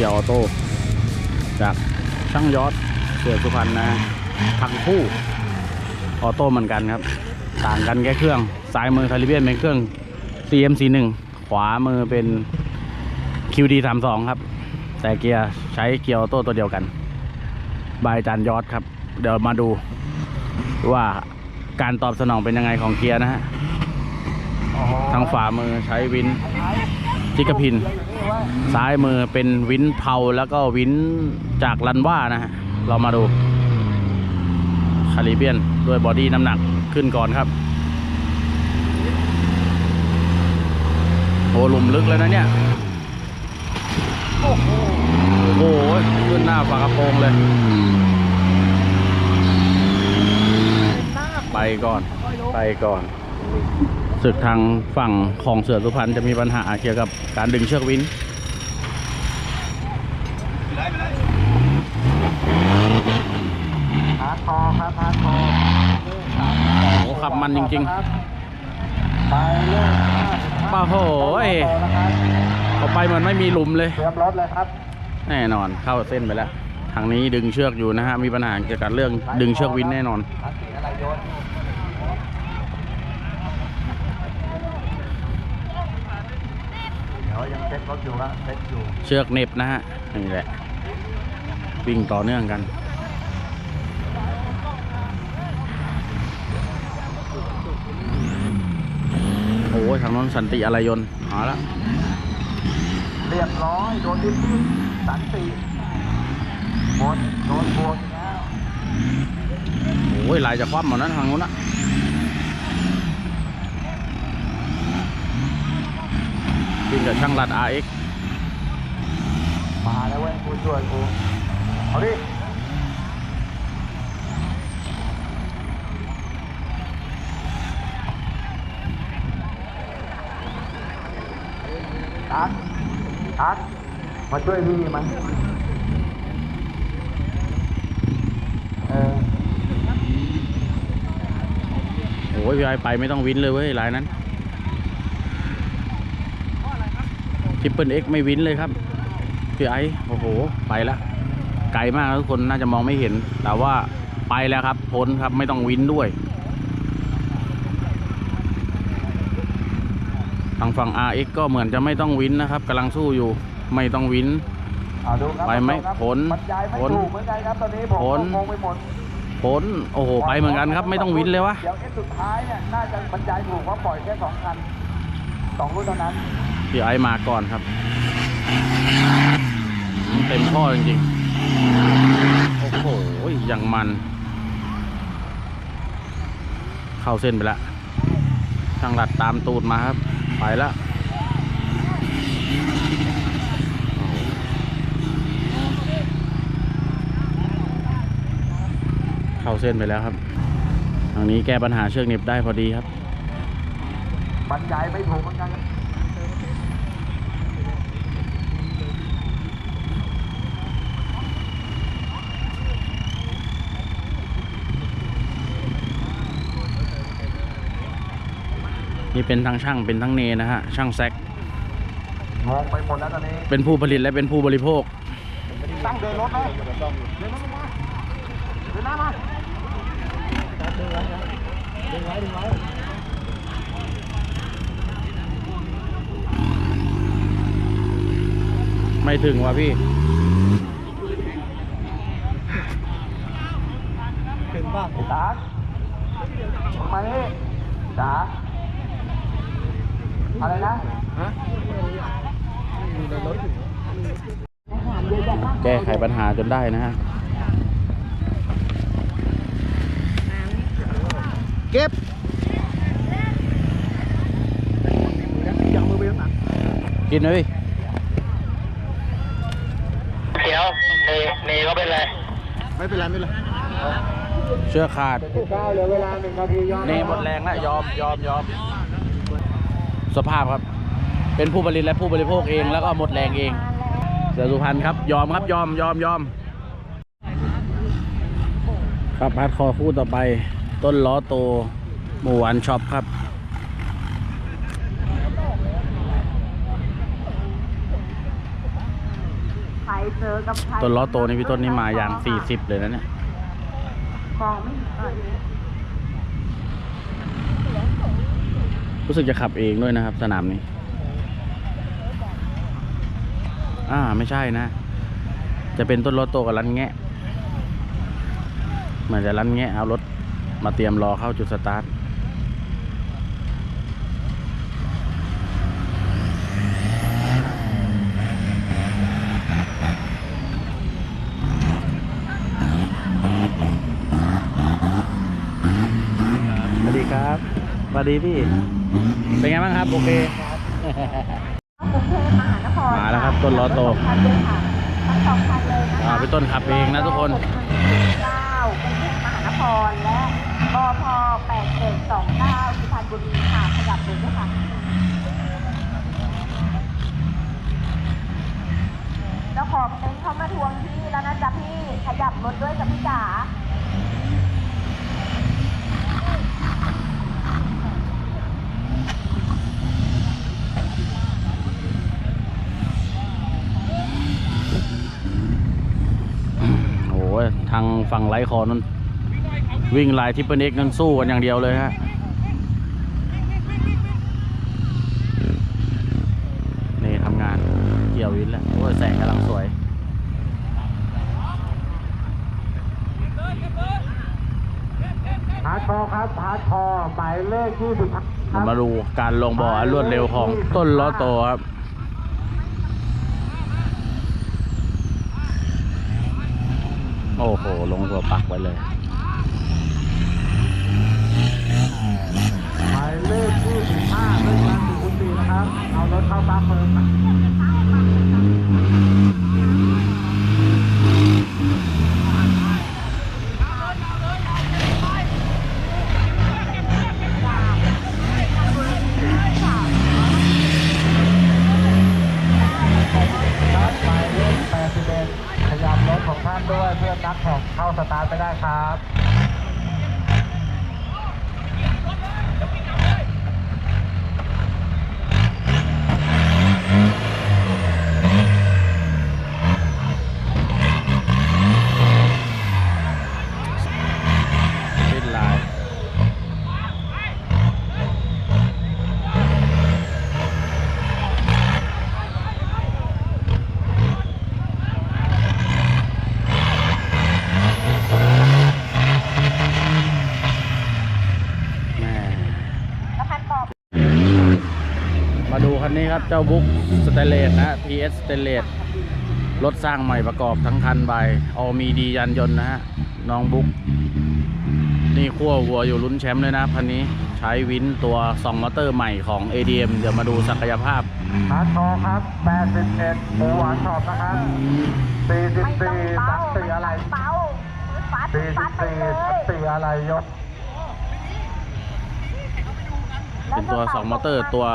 มาดูเกียร์ออโต้จากช่างยอดเสือสุพรรณนะทั้งคู่ออโต้เหมือนกันครับ ต่างกันแค่เครื่องซ้ายมือคาริเบียนเป็นเครื่อง CMC1 ขวามือเป็น QD32 ครับ แต่เกียร์ใช้เกียร์ออโต้ตัวเดียวกันบายจานยอดครับ เดี๋ยวมาดูว่าการตอบสนองเป็นยังไงของเกียร์นะฮะทางฝ่ามือใช้วิน จิกพิน ซ้ายมือเป็นวินเผาแล้วก็วินจากลันว่านะฮะ เรามาดูคาริเบียนด้วยบอดี้น้ำหนักขึ้นก่อนครับโหหลุมลึกแล้วนะเนี่ย โอ้โหขึ้นหน้าฝากระโปรงเลย ไปก่อน ไปก่อน ศึกทางฝั่งของเสือสุพรรณจะมีปัญหาเกี่ยวกับการดึงเชือกวินฮาร์ดคอร์ครับฮาร์ดคอร์โอ้ขับมันจริงไปเลยๆป้าโหยเขาไปเหมือนไม่มีหลุมเลยเตรียมรถเลยครับ แน่นอนเข้าเส้นไปแล้ว ทางนี้ดึงเชือกอยู่นะฮะ มีปัญหาเกี่ยวกับเรื่องดึงเชือกวินแน่นอน พลาสติกอะไรโยนเดี๋ยวยังเซ็ตรถอยู่ครับเซ็ตอยู่เชือกเหน็บนะฮะนี่แหละ วิ่งต่อเนื่องกันโอ้ยทางนั้นสันติอะไรยนต์มาแล้วเรียบร้อยโดนดิฟสันติหมดโดนบวกอีกแล้วโอ้ยลายจะคว่ำหมดนั้นทางนู้นนะ วิ่งกับช่างรัด RX มาแล้วเว้ยกูช่วยกูเอาดิตักตักมาช่วยพี่มันเออโอ้ยพี่ไอไปไม่ต้องวินเลยเว้ยลายนั้น ทริปเปิลเอ็กไม่วินเลยครับพี่ไอโอ้โห ไปละไกลมากทุกคนน่าจะมองไม่เห็น แต่ว่าไปแล้วครับพ้นครับไม่ต้องวินด้วย ทางฝั่ง RX ก็เหมือนจะไม่ต้องวินนะครับกำลังสู้อยู่ไม่ต้องวินเอาดูครับไปไหมดูครับผลบรรยายไม่ผลถูกเหมือนกันครับตอนนี้ผมผลงงไปหมดพ้นโอ้โห ไปเหมือนกันครับ ไม่ต้องวินเลยวะเดี๋ยวเอสสุดท้ายเนี่ยน่าจะบรรยายถูกว่าปล่อยแค่สองคันสองรุ่นเท่านั้น พี่ไอมาก่อนครับ เต็มข้อจริงๆ โอ้โหอย่างมัน เข้าเส้นไปล้วช่างหลัดตามตูดมาครับ ไปแล้วเข้าเส้นไปแล้วครับ ทางนี้แก้ปัญหาเชือกเน็บได้พอดีครับบรรยายไม่ถูกเหมือนกัน นี่เป็นทั้งช่างเป็นทั้งเนนะฮะช่างแซกงงไปหมดแล้วตอนนี้เป็นผู้ผลิตและเป็นผู้บริโภคตั้งเดินรถเลยเดินรถลงมาเดินหน้ามาดึงไว้ดึงไว้ดึงไว้ไม่ถึงว่ะพี่ถึงป่ะจ๋ามานี่จ๋า อะไรนะแก้ไขปัญหาจนได้นะฮะ เก็บยังมือไปข้างหลังกินนะพี่เดี๋ยวเนเนก็เป็นไร ไม่เป็นไรไม่เป็นไรเชือกขาดเก้าเหลือเวลาหนึ่งนาทีย้อนเนหมดแรงแล้วยอมยอมยอม สภาพครับ เป็นผู้ผลิตและผู้บริโภคเองแล้วก็หมดแรงเองเสือสุพรรณครับ ยอมครับยอมยอมยอมครับพาร์ทคอคู่ต่อไป ต้นล้อโตหมู่หวานช็อปครับต้นล้อโตนี่พี่ต้นนี่มาอย่างสี่สิบเลยนะเนี่ย มองไม่เห็นอะไรู้สึกจะขับเองด้วยนะครับ สนามนี้ อ่าไม่ใช่นะ จะเป็นต้นรถโตกับรันแงะเหมือนจะรันแงะเอารถมาเตรียมรอเข้าจุดสตาร์ทสวัสดีครับสวัสดีพี่ เป็นไงบ้างครับ โอเคกรุงเทพมหานครมาแล้วครับต้นล้อโตคันเลยค่ะทั้งสองคันเลยนะคะอ่าพี่ต้นขับเองนะทุกคนเก้ากรุงเทพมหานครและบพแปดเจ็ดสองเก้าสุพรรณบุรีค่ะขยับเลยด้วยค่ะเจ้าของเต็นท์เขามาทวงที่แล้วนะจ๊ะพี่ ขยับรถด้วยจ้ะพี่จ๋า โอ้โหทางฝั่งไลท์คอนั้นวิ่งลายทิปเปิลเอ็กนั้นสู้กันอย่างเดียวเลยฮะนี่ทำงานเกี่ยววินแล้วโอ้ยแสงกำลังสวยฮาร์ดคอร์ครับฮาร์ดคอร์หมายเลขยี่สิบคเรารับมาดูการลงบ่ออันรวดเร็วของต้นล้อโตครับ โอ้โห ลงหัวปักไว้เลยหมายเลขที่สิบห้าเรื่องการสุขุมดีนะครับ เอารถเข้าปั๊มเพิ่มนะ ครับหมายเลข81ขยับรถของท่านด้ว ยักแข่งเข้าสตาร์ทไปได้ครับ สิ้นลาย แม่ แล้วคันต่อ มาดูคั นนี้ครับเจ้าบุ๊กสเตเลสนะ PS สเตเลสรถสร้างใหม่ประกอบทั้งคันใบออมีดียันยนต์นะฮะ น้องบุ๊กนี่ขั้ววัวอยู่ลุ้นแชมป์เลยนะคันนี้ใช้วินตัว2มอเตอร์ใหม่ของ ADM เดี๋ยวมาดูศักยภาพฮาร์ดคอร์ครับ81หมูหวานชอบนะครับไม่ต้อง44เบาสักสี่อะไรเบาฟัดฟัดไปเล44สักยสี่อะไรยก เป็นตัว 2 มอเตอร์ตัว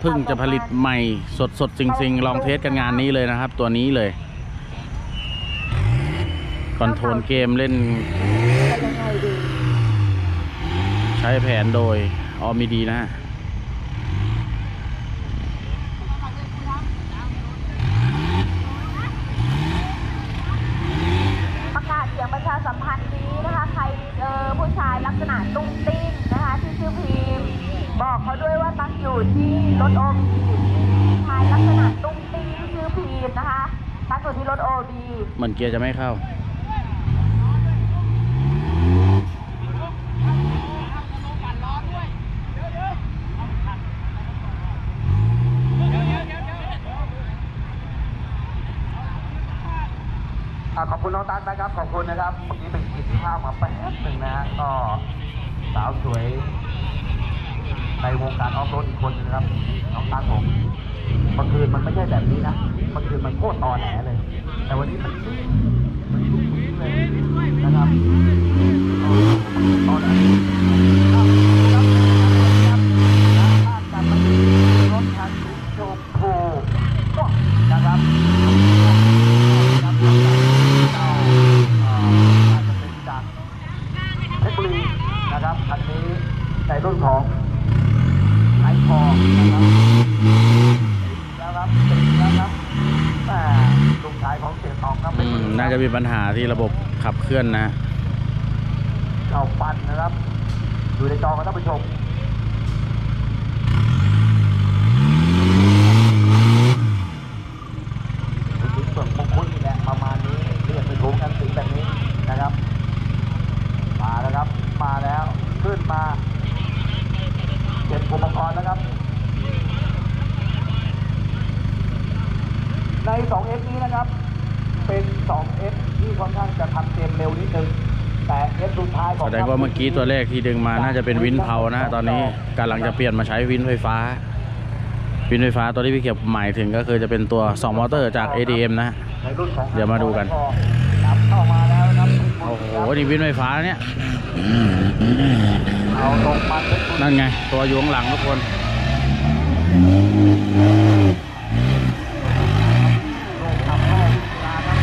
เพิ่งจะผลิตใหม่สดสดๆสิง ๆ ลองเทสกันงานนี้เลยนะครับ ตัวนี้เลยคอนโทรลเกมเล่นจะยังไงดีใช้แผนโดยออมีดีนะฮะประกาศเสียงประชาสัมพันธ์นี้นะคะ ใครเจอผู้ชายลักษณะตุ้งติ้งนะคะ ที่ชื่อพีม บอกเขาด้วยว่าตั้งอยู่ที่รถโอบีชายลักษณะตุ้งติ้งที่ชื่อพีมนะคะตั้งอยู่ที่รถโอบีเหมือนเกียร์จะไม่เข้า อะขอบคุณน้องตั๊กนะครับ ขอบคุณนะครับเมื่อกี้เป็นกินข้าวมาแป๊บหนึ่งนะฮะก็สาวสวย ในวงการออฟโรดอีกคนนึงนะครับน้องตั๊กผมเมื่อคืนมันไม่ใช่แบบนี้นะเมื่อคืนมันโคตรตอแหลเลย แต่วันนี้มันมันลุกลี้เลยนะครับตอนนี้ครับครับครับภาพการมันรถคันสีชมพูนะครับ ครับเราเอ่ออาจจะเป็นจากเพชรบุรีนะครับคันนี้ในรุ่นของไอคอนะครับแล้วครับติดแล้วครับแหม่ลูกชายของเสียทองครับ อืมน่าจะมีปัญหาที่ระบบขับ เคลื่อนนะเจ้าปั่นนะครับ อยู่ในจอครับท่านผู้ชมถึงเปิดมงคลนี่แหละประมาณนี้เรียกไปถูกกันสีแบบนี้นะครับ มาแล้วครับ มาแล้วขึ้นมาเก็บอุปกรณ์แล้วครับ ใน 2X นี้นะครับ เป็น 2X ที่ค่อนข้างจะทำเกมเร็วนิดนึง แต่ X สุดท้ายของแสดงว่าเมื่อกี้ตัวแรกที่ดึงมาน่าจะเป็นวินเผานะ ตอนนี้กำลังจะเปลี่ยนมาใช้วินไฟฟ้า วินไฟฟ้าตัวที่พี่เก็บหมายถึงก็คือจะเป็นตัว 2 มอเตอร์จาก ADM นะในรุ่นของเดี๋ยวมาดูกันนำเข้ามาแล้วนะครับโอ้โห นี่วินไฟฟ้าเนี่ยเอาตรงมันเป็นนั่นไง ตัวอยู่ข้างหลังทุกคน ลงทำเข้าวิธีการครับ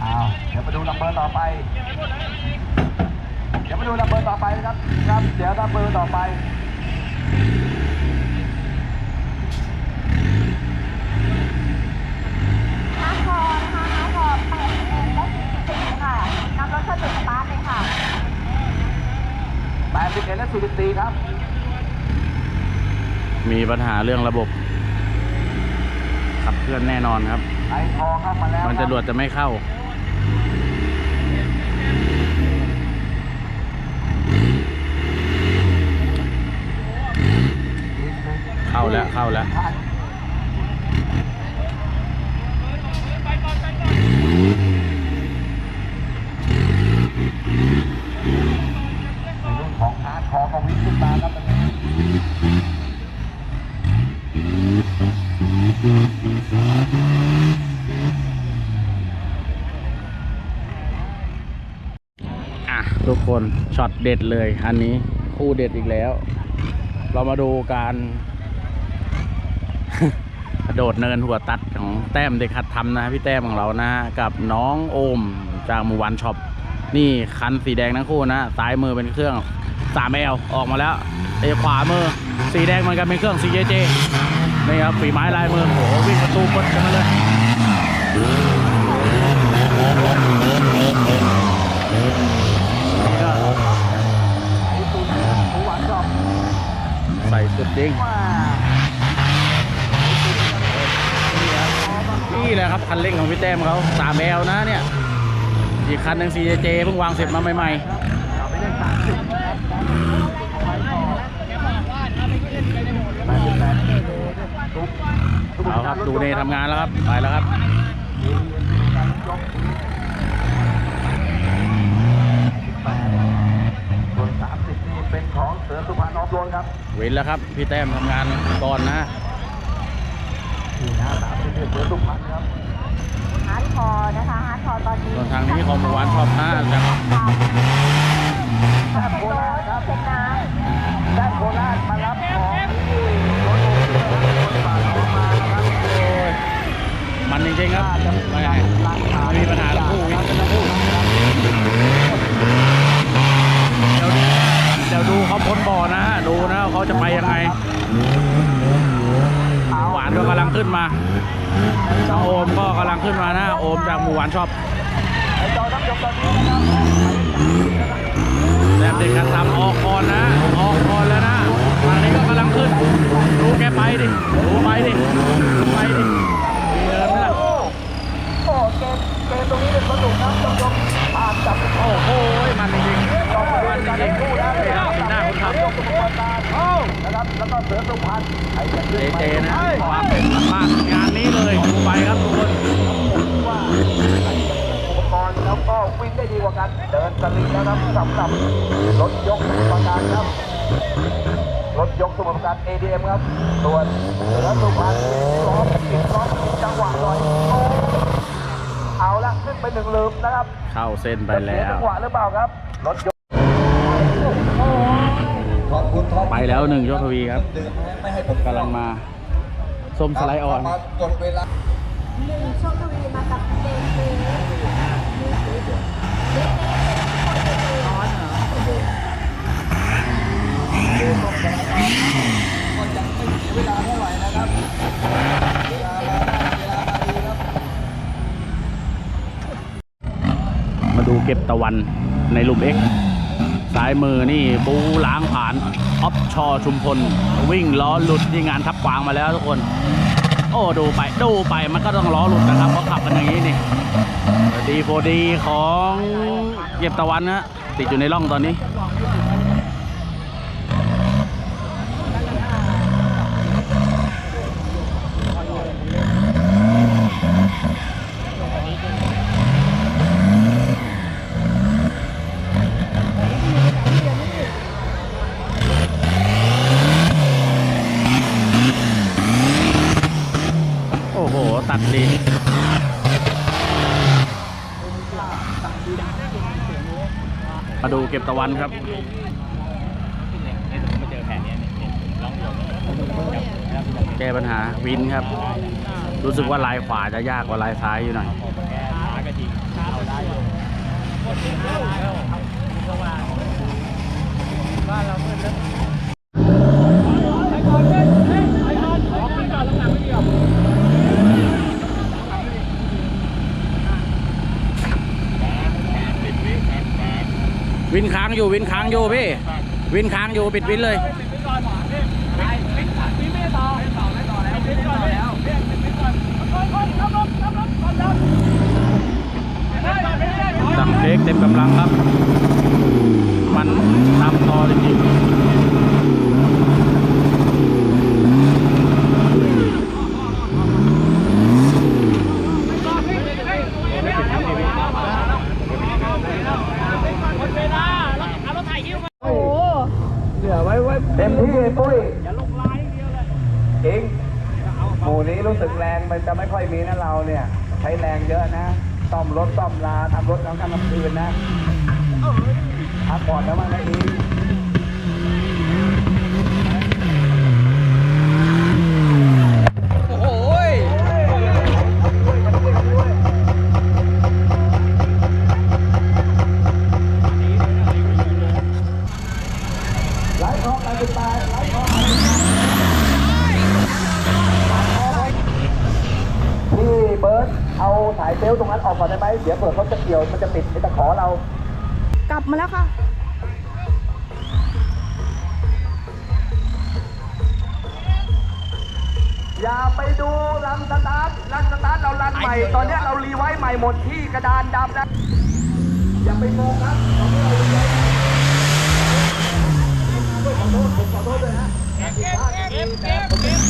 เอาเดี๋ยวมาดูนัมเบอร์ต่อไป เดี๋ยวมาดูนัมเบอร์ต่อไปนะครับ ครับ เดี๋ยวนัมเบอร์ต่อไป ฮาร์ดคอร์นะคะฮาร์ดคอร์แปดสิบเอ็ดและสี่สิบสี่ค่ะนำรถเข้าจุดสตาร์ทเลยค่ะ 81และ44ครับ มีปัญหา เรื่องระบบ ขับเคลื่อนแน่นอนครับไอทอเข้ามาแล้วมันจะรวดจะไม่เข้า เข้าแล้วเข้าแล้วในเรื่องของอาร์ตคอก็วิ่งขึ้นมาครับตอนนี้ อะ ทุกคนช็อตเด็ดเลยอันนี้คู่เด็ดอีกแล้ว เรามาดูการกระโดดเนินหัวตัดของแต้มเด็กขัดทำนะพี่แต้มของเรานะกับน้องโอมจากมู่วันช็อปนี่คันสีแดงทั้งคู่นะซ้ายมือเป็นเครื่อง3 l อลออกมาแล้วเอขวามือสีแดงเหมือนกันเป็นเครื่อง CJJ นี่ครับฝีไม้ลายมือโอ้โหวิ่งประตูกดกันมาเลยใส่สุดจริงนี่แหละครับคันเร่งของพี่แต้มเขาสามแอลนะเนี่ย อีกคันหนึ่ง CJJ เพิ่งวางเสร็จมาใหม่เราไม่ได้สามสิบนะครับแปดสิบแปดทุกทุก ๆ เอาครับดูเนทำงานแล้วครับ ไปแล้วครับส่วนสามสิบนี่เป็นของเสือสุพรรณออฟโรดครับ เว้นแล้วครับ พี่แต้มทำงานก่อนนะนี่นะสามสิบนี่เสือสุพรรณครับฮาร์ดคอร์นะคะฮาร์ดคอร์ตอนนี้ส่วนทางนี้ของหมู่บ้านชอบนะจากแซ่บโคราชครับเช็คน้แซ่บโคราชมารับของที่รถโอเชียร์รถฝากออกมานะครับ มันจริงๆครับไม่ไงไม่มีปัญหาทั้งคู่วิ่งกันทั้งคู่เดี๋ยวเดี๋ยวดูเขาพ้นบ่อนะ ดูนะว่าเขาจะไปยังไง หวานก็กำลัง ขึ้นมาน้องโอมก็กำลังขึ้นมานะโอมจากหมู่หวานชอบไอ้จอน้ำยมตอนนี้นะครับแต้มเด็กกันทำออกก่อนนะ ออกก่อนแล้วนะทางนี้ก็กำลังขึ้นดูแกไปดิดูไปดิดูไปดิมีเงินไหมล่ะโอ้โหเกมเกมตรงนี้เป็นสนุกนะจมยมผ่านจับโอ้โหมันจริงๆต้องมามัดูนจกันริทั้ง งคู่แล้วๆนี่ครับสีหน้าคนขับยกสมุทรปราการนะครับแล้วก็เสือสุพรรณใครจะขึ้นเจไปเจนะให้ความเป็นมากงานนี้เลยดูไปครับทุกคนว่าอุปกรณ์แล้วก็วิ่งได้ดีกว่ากันเดินสลิงแล้วครับสำหรับรถยกสมุทรปราการครับรถยกสมุทรปราการ ADM ครับส่วนเสือสุพรรณล้อมติดล้อมติดจังหวะหน่อยโอ้เอาละขึ้นไปหนึ่งลืมนะครับ เข้าเส้นไปแล้จะเสียวจังหวะหรือเปล่าครับรถยก ไปแล้วหนึ่งยอดทวีครับกำลังมาส้มสไลด์ออนกดเวลาหนึ่งโชคทวีมากับเจเจกเวลาเท่าไหร่นะครับเวลามาได้เวลามาดีครับมาดูเก็บตะวันในลุมเอ็กซ้ายมือนี่บูล้างผ่านออฟชอชุมพล วิ่งล้อหลุดที่งานทับกวางมาแล้วทุกคน โอ้ดูไปดูไปมันก็ต้องล้อหลุดนะครับเพราะขับกันอย่างนี้นี่ดีโฟดีของเก็บตะวันนะติดอยู่ในร่องตอนนี้ โอ้โหตัดดีมาดูเก็บตะวันครับแก้ปัญหาวินครับ รู้สึกว่าลายขวาจะยากกว่าลายซ้ายอยู่หน่อยวิินค้างอยู่วินค้างอยู่พี่ วินค้างอยู่ปิดวินเลย ดังเค้กเต็มกำลังครับ มันนำต่อจริงๆ โอ้โห เต็มที่เลยปุ้ยอย่าลงลายเดียวเลยจริงหมู่นี้รู้สึกแรง มันจะไม่ค่อยมีนะเราเนี่ย ใช้แรงเยอะนะซ่อมรถซ่อมลาทำรถกลางค่ำกลางคืนนะพักผ่อนแล้วมั้งนะอีก อย่าไปงงครับตอนนี้เรารีไว้ขอโทษผมขอโทษด้วยฮะเก็บเก็บเก็บเก็บ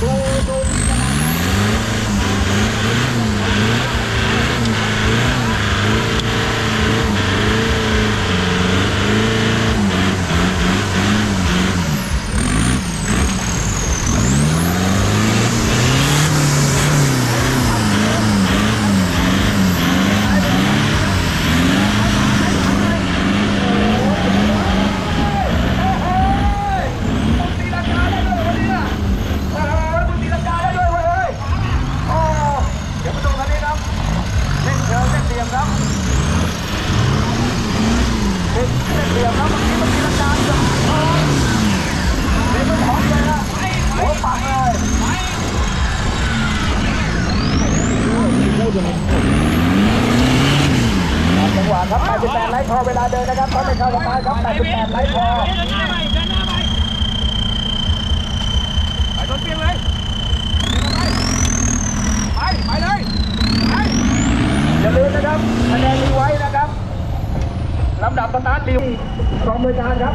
ดูดูที่กระดานดำตีลังกาได้ด้วยวันนี้อะโอ้โหมึงตีลังกาได้ด้วยเว้ยเฮ้ยโอ้เดี๋ยวมาดูคันนี้ครับเล่นเชิงเล่นเหลี่ยมครับเล่นเล่นเหลี่ยมครับเมื่อกี้มันตีลังกาจะโอ้ยเล่นมันหอมเลยนะหัวปักเลยจังหวะครับ88ไลท์คอเวลาเดินนะครับเขาไม่เข้าสตาร์ทครับ88ไลท์คอ อย่าลืมนะครับคะแนนรีไว้นะครับลำดับ สตาร์ทดิวกองบริการครับ